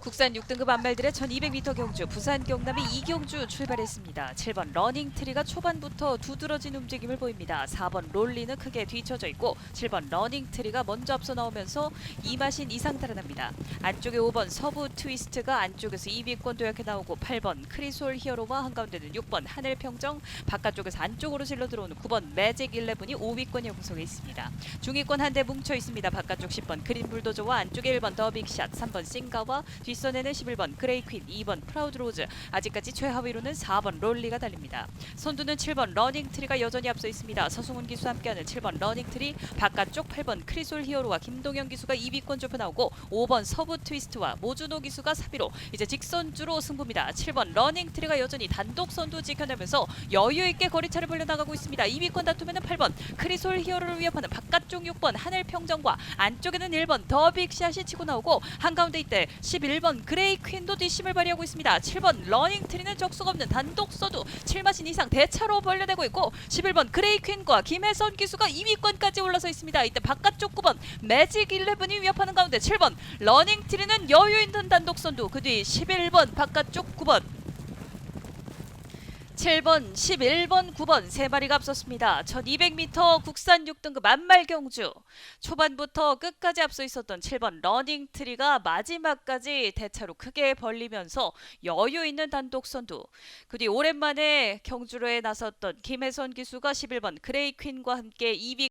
국산 6등급 안말들의 1200m 경주 부산 경남이 이경주 출발했습니다. 7번 러닝트리가 초반부터 두드러진 움직임을 보입니다. 4번 롤리는 크게 뒤쳐져 있고 7번 러닝트리가 먼저 앞서 나오면서 이마신 이상 달아납니다. 안쪽에 5번 서부 트위스트가 안쪽에서 2위권 도약해 나오고 8번 크리솔 히어로와 한가운데는 6번 하늘평정 바깥쪽에서 안쪽으로 질러 들어오는 9번 매직 11이 5위권에 구성해 있습니다. 중위권 한대 뭉쳐 있습니다. 바깥쪽 10번 그린 불도저와 안쪽에 1번 더 빅샷, 3번 싱가와 뒷선에는 11번 그레이 퀸, 2번 프라우드 로즈, 아직까지 최하위로는 4번 롤리가 달립니다. 선두는 7번 러닝 트리가 여전히 앞서 있습니다. 서승훈 기수와 함께하는 7번 러닝 트리, 바깥쪽 8번 크리솔 히어로와 김동현 기수가 2위권 좁혀 나오고 5번 서부 트위스트와 모준호 기수가 3위로 이제 직선주로 승부입니다. 7번 러닝 트리가 여전히 단독 선두 지켜내면서 여유 있게 거리차를 벌려나가고 있습니다. 2위권 다툼에는 8번 크리솔 히어로를 위협하는 바깥쪽 6번 하늘평정과 안쪽에는 1번 더 빅샷이 치고 나오고 한가운데 이때 11번 그레이 퀸도 뒷심을 발휘하고 있습니다. 7번 러닝 트리는 적수가 없는 단독 서두 7마신 이상 대차로 벌려내고 있고 11번 그레이 퀸과 김혜선 기수가 2위권까지 올라서 있습니다. 이때 바깥쪽 9번 매직 11이 위협하는 가운데 7번 러닝 트리는 여유 있는 단독 선두 그 뒤 11번 바깥쪽 9번 7번, 11번, 9번 세 마리가 앞섰습니다. 1200m 국산 6등급 만말 경주. 초반부터 끝까지 앞서 있었던 7번 러닝 트리가 마지막까지 대차로 크게 벌리면서 여유 있는 단독 선두. 그 뒤 오랜만에 경주로에 나섰던 김혜선 기수가 11번 그레이 퀸과 함께 2위